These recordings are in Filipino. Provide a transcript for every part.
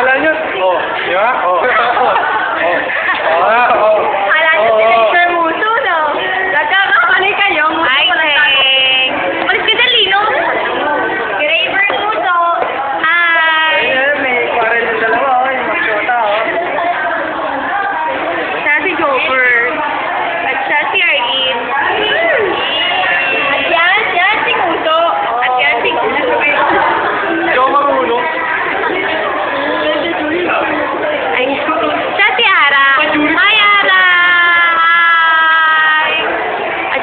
Akala nyo? Oh, di ba? Oh.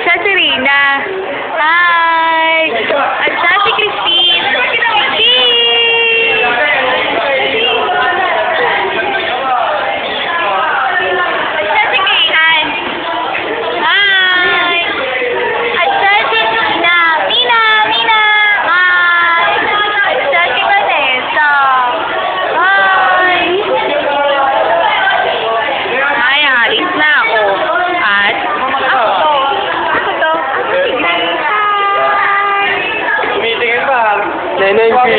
siya si Rina. Hi! At siya si Christine.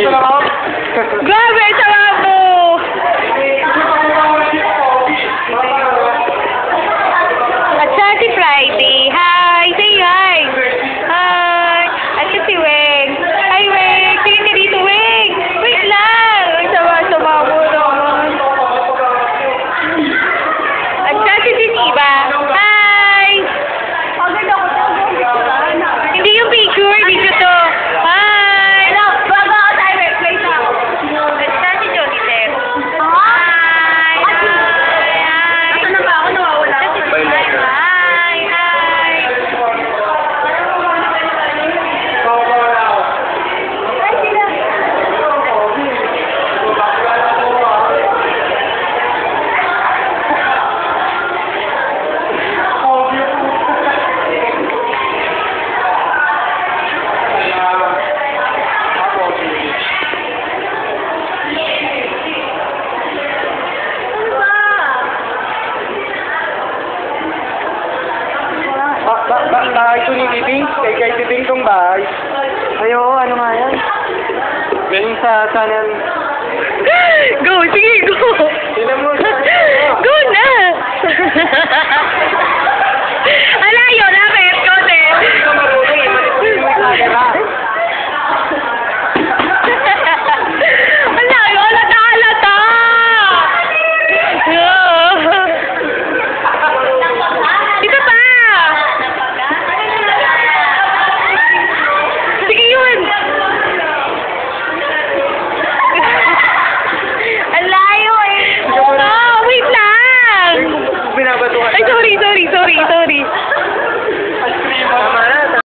Grabe, sarap! At sa Friday, hi! Say hi! Hi! At sa si Weng. Hi, Weng! Tingin ka dito, Weng! Wait lang! Sama, sama mo. At sa si Siniba. Dubai. Ay, oo, ano nga yan? Galing sa, sa, Go! Sige, go! Sila mo,